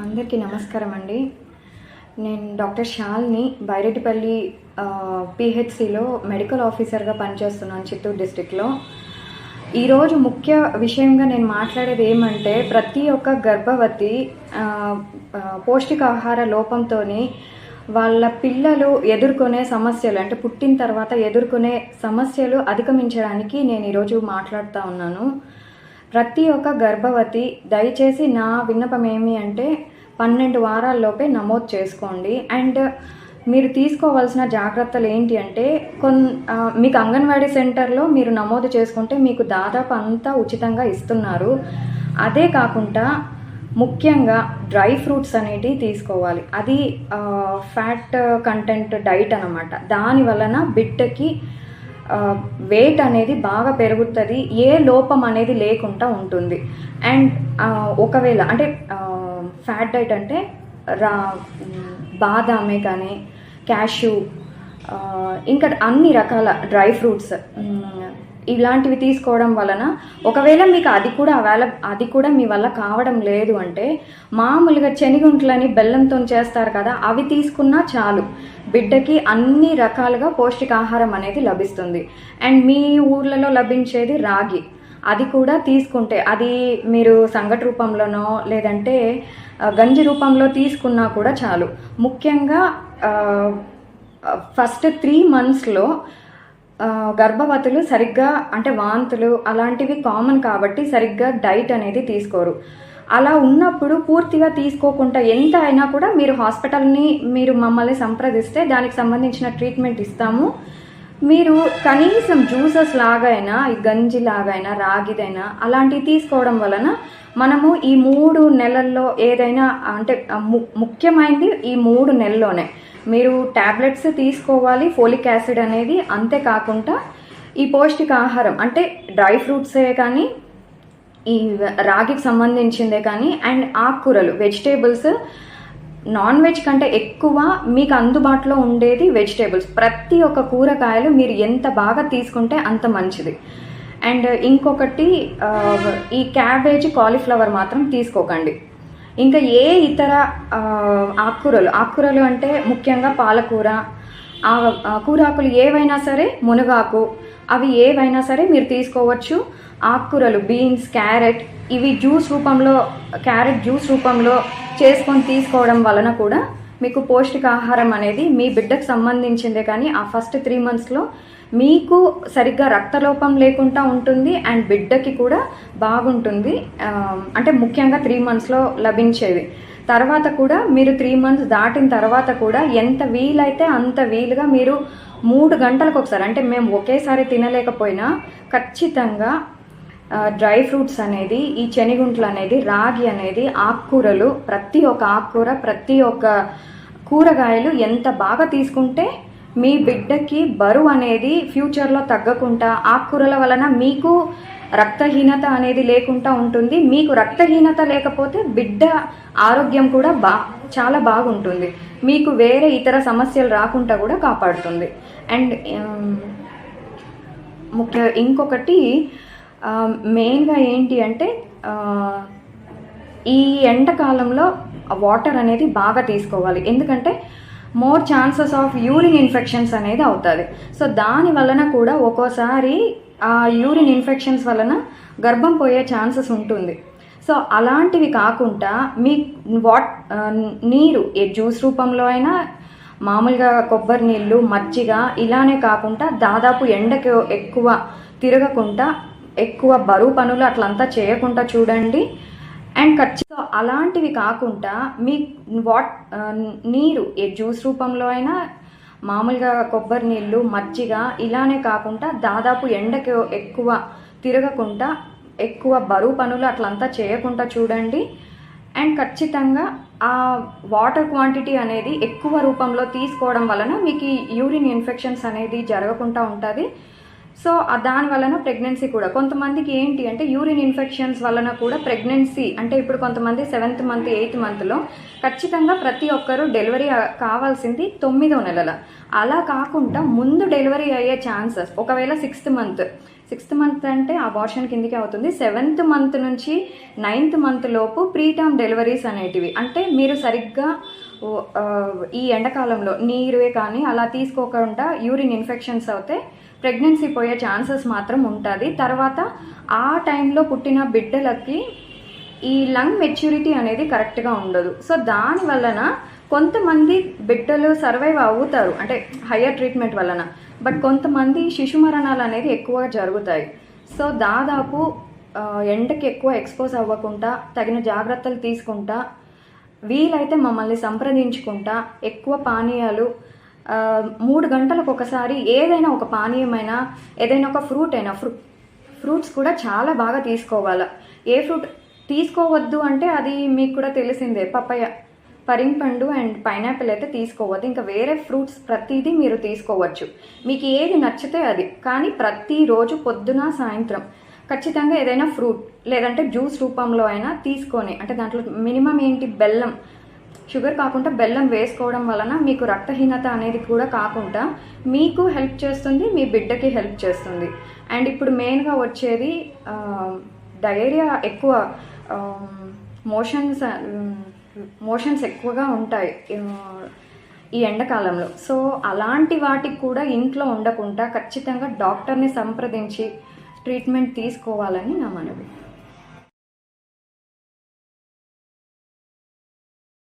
అందరికీ నమస్కారం అండి నేను డాక్టర్ షాల్ని బైరెడ్డిపల్లి పిహెచ్సిలో మెడికల్ ఆఫీసర్గా పనిచేస్తున్నాను చిత్తూరు డిస్టిక్లో ఈరోజు ముఖ్య విషయంగా నేను మాట్లాడేది ఏమంటే ప్రతి ఒక్క గర్భవతి పౌష్టికాహార లోపంతో వాళ్ళ పిల్లలు ఎదుర్కొనే సమస్యలు అంటే పుట్టిన తర్వాత ఎదుర్కొనే సమస్యలు అధిగమించడానికి నేను ఈరోజు మాట్లాడుతూ ఉన్నాను. ప్రతి ఒక్క గర్భవతి దయచేసి నా విన్నపం ఏమి అంటే పన్నెండు వారాల్లోపే నమోదు చేసుకోండి. అండ్ మీరు తీసుకోవాల్సిన జాగ్రత్తలు ఏంటి అంటే కొన్ మీకు అంగన్వాడీ సెంటర్లో మీరు నమోదు చేసుకుంటే మీకు దాదాపు అంతా ఉచితంగా ఇస్తున్నారు. అదే కాకుండా ముఖ్యంగా డ్రై ఫ్రూట్స్ అనేటివి తీసుకోవాలి. అది ఫ్యాట్ కంటెంట్ డైట్ అనమాట దాని వలన బిడ్డకి వెయిట్ అనేది బాగా పెరుగుతుంది ఏ లోపం అనేది లేకుండా ఉంటుంది. అండ్ ఒకవేళ అంటే ఫ్యాట్ డైట్ అంటే రా బాదామే కానీ క్యాష్యూ ఇంకా అన్ని రకాల డ్రై ఫ్రూట్స్ ఇలాంటివి తీసుకోవడం వలన ఒకవేళ మీకు అది కూడా అవైల అది కూడా మీ వల్ల కావడం లేదు అంటే మామూలుగా శనిగుంట్లని బెల్లంతో చేస్తారు కదా అవి తీసుకున్నా చాలు. బిడ్డకి అన్ని రకాలుగా పౌష్టికాహారం అనేది లభిస్తుంది. అండ్ మీ ఊర్లలో లభించేది రాగి. అది కూడా తీసుకుంటే అది మీరు సంగటి రూపంలోనో లేదంటే గంజి రూపంలో తీసుకున్నా కూడా చాలు. ముఖ్యంగా ఫస్ట్ త్రీ మంత్స్లో గర్భవతులు సరిగ్గా అంటే వాంతులు అలాంటివి కామన్ కాబట్టి సరిగ్గా డైట్ అనేది తీసుకోరు. అలా ఉన్నప్పుడు పూర్తిగా తీసుకోకుండా ఎంత అయినా కూడా మీరు హాస్పిటల్ని మీరు మమ్మల్ని సంప్రదిస్తే దానికి సంబంధించిన ట్రీట్మెంట్ ఇస్తాము. మీరు కనీసం జ్యూసెస్ లాగైనా ఈ గంజి లాగైనా రాగిదైనా అలాంటివి తీసుకోవడం వలన మనము ఈ మూడు నెలల్లో ఏదైనా అంటే ము- ముఖ్యమైనది ఈ మూడు నెలల్లోనే. మీరు టాబ్లెట్స్ తీసుకోవాలి ఫోలిక్ యాసిడ్ అనేది అంతేకాకుండా ఈ పౌష్టికాహారం అంటే డ్రై ఫ్రూట్సే కానీ ఈ రాగికి సంబంధించిందే కానీ అండ్ ఆకుకూరలు వెజిటేబుల్స్ నాన్ వెజ్ కంటే ఎక్కువ మీకు అందుబాటులో ఉండేది వెజిటేబుల్స్. ప్రతి ఒక్క కూరగాయలు మీరు ఎంత బాగా తీసుకుంటే అంత మంచిది. అండ్ ఇంకొకటి ఈ క్యాబేజ్ కాలీఫ్లవర్ మాత్రం తీసుకోకండి. ఇంకా ఏ ఇతర ఆకుకూరలు? ఆకుకూరలు అంటే ముఖ్యంగా పాలకూర. ఆ కూరాకులు ఏవైనా సరే మునగాకు అవి ఏవైనా సరే మీరు తీసుకోవచ్చు. ఆకుకూరలు బీన్స్ క్యారెట్ ఇవి జ్యూస్ రూపంలో క్యారెట్ జ్యూస్ రూపంలో చేసుకొని తీసుకోవడం వలన కూడా మీకు పౌష్టికాహారం అనేది మీ బిడ్డకు సంబంధించిందే కానీ ఆ ఫస్ట్ త్రీ మంత్స్లో మీకు సరిగ్గా రక్తలోపం లేకుండా ఉంటుంది అండ్ బిడ్డకి కూడా బాగుంటుంది. అంటే ముఖ్యంగా త్రీ మంత్స్లో లభించేవి. తర్వాత కూడా మీరు త్రీ మంత్స్ దాటిన తర్వాత కూడా ఎంత వీలైతే అంత వీలుగా మీరు మూడు గంటలకు ఒకసారి అంటే మేము ఒకేసారి తినలేకపోయినా ఖచ్చితంగా డ్రై ఫ్రూట్స్ అనేది ఈ శనిగుంట్లు అనేది రాగి అనేది ఆకుకూరలు ప్రతి ఒక్క ఆకుకూర ప్రతి ఒక్క కూరగాయలు ఎంత బాగా తీసుకుంటే మీ బిడ్డకి బరువు అనేది ఫ్యూచర్లో తగ్గకుండా ఆకుకూరల వలన మీకు రక్తహీనత అనేది లేకుండా ఉంటుంది. మీకు రక్తహీనత లేకపోతే బిడ్డ ఆరోగ్యం కూడా బా చాలా బాగుంటుంది. మీకు వేరే ఇతర సమస్యలు రాకుండా కూడా కాపాడుతుంది. అండ్ ముఖ్య ఇంకొకటి మెయిన్గా ఏంటి అంటే ఈ ఎండాకాలంలో వాటర్ అనేది బాగా తీసుకోవాలి. ఎందుకంటే more chances of urine infections అనేది అవుతుంది. సో దాని వలన కూడా ఒక్కోసారి ఆ యూరిన్ ఇన్ఫెక్షన్స్ వలన గర్భం పోయే ఛాన్సెస్ ఉంటుంది. సో అలాంటివి కాకుండా మీ వాట్ నీరు ఏ జ్యూస్ రూపంలో అయినా మామూలుగా కొబ్బరి నీళ్ళు మజ్జిగ ఇలానే కాకుండా దాదాపు ఎండకు ఎక్కువ తిరగకుండా ఎక్కువ బరువు పనులు అట్లంతా చేయకుండా చూడండి. అండ్ ఖచ్చితంగా అలాంటివి కాకుండా మీ వాట్ నీరు ఏ జ్యూస్ రూపంలో అయినా మామూలుగా కొబ్బరి నీళ్ళు మజ్జిగ ఇలానే కాకుండా దాదాపు ఎండకు ఎక్కువ తిరగకుండా ఎక్కువ బరువు పనులు అట్లంతా చేయకుండా చూడండి. అండ్ ఖచ్చితంగా ఆ వాటర్ క్వాంటిటీ అనేది ఎక్కువ రూపంలో తీసుకోవడం వలన మీకు యూరిన్ ఇన్ఫెక్షన్స్ అనేది జరగకుండా ఉంటుంది. సో దాని వలన ప్రెగ్నెన్సీ కూడా. కొంతమందికి ఏంటి అంటే యూరిన్ ఇన్ఫెక్షన్స్ వలన కూడా ప్రెగ్నెన్సీ అంటే ఇప్పుడు కొంతమంది సెవెంత్ మంత్ ఎయిత్ మంత్లో ఖచ్చితంగా ప్రతి ఒక్కరూ డెలివరీ కావాల్సింది తొమ్మిదో నెలల. అలా కాకుండా ముందు డెలివరీ అయ్యే ఛాన్సెస్ ఒకవేళ సిక్స్త్ మంత్ సిక్స్త్ మంత్ అంటే అబార్షన్ కిందికి అవుతుంది. సెవెంత్ మంత్ నుంచి నైన్త్ మంత్ లోపు ప్రీటర్మ్ డెలివరీస్ అనేటివి. అంటే మీరు సరిగ్గా ఈ ఎండాకాలంలో నీరువే కానీ అలా తీసుకోకుండా యూరిన్ ఇన్ఫెక్షన్స్ అవుతే ప్రెగ్నెన్సీ పోయే ఛాన్సెస్ మాత్రం ఉంటుంది. తర్వాత ఆ టైంలో పుట్టిన బిడ్డలకి ఈ లంగ్ మెచ్యూరిటీ అనేది కరెక్ట్గా ఉండదు. సో దాని వలన కొంతమంది బిడ్డలు సర్వైవ్ అవుతారు. అంటే హయ్యర్ ట్రీట్మెంట్ వలన. బట్ కొంతమంది శిశు మరణాలు అనేది ఎక్కువ జరుగుతాయి. సో దాదాపు ఎండకి ఎక్కువ ఎక్స్పోజ్ అవ్వకుండా తగిన జాగ్రత్తలు తీసుకుంటా వీలైతే మమ్మల్ని సంప్రదించుకుంటా ఎక్కువ పానీయాలు మూడు గంటలకు ఒకసారి ఏదైనా ఒక పానీయమైనా ఏదైనా ఒక ఫ్రూట్ అయినా ఫ్రూ ఫ్రూట్స్ కూడా చాలా బాగా తీసుకోవాలి. ఏ ఫ్రూట్ తీసుకోవద్దు అంటే అది మీకు కూడా తెలిసిందే. పప్పయ్య పరింగ్ పండు అండ్ పైనాపిల్ అయితే తీసుకోవద్దు. ఇంకా వేరే ఫ్రూట్స్ ప్రతిదీ మీరు తీసుకోవచ్చు. మీకు ఏది నచ్చితే అది. కానీ ప్రతిరోజు పొద్దున సాయంత్రం ఖచ్చితంగా ఏదైనా ఫ్రూట్ లేదంటే జ్యూస్ రూపంలో అయినా తీసుకొని అంటే దాంట్లో మినిమం ఏంటి? బెల్లం. షుగర్ కాకుండా బెల్లం వేసుకోవడం వలన మీకు రక్తహీనత అనేది కూడా కాకుండా మీకు హెల్ప్ చేస్తుంది మీ బిడ్డకి హెల్ప్ చేస్తుంది. అండ్ ఇప్పుడు మెయిన్గా వచ్చేది డయేరియా ఎక్కువ మోషన్స్ మోషన్స్ ఎక్కువగా ఉంటాయి ఈ ఎండాకాలంలో. సో అలాంటి వాటికి కూడా ఇంట్లో ఉండకుండా ఖచ్చితంగా డాక్టర్ని సంప్రదించి ట్రీట్మెంట్ తీసుకోవాలని నా మనవి.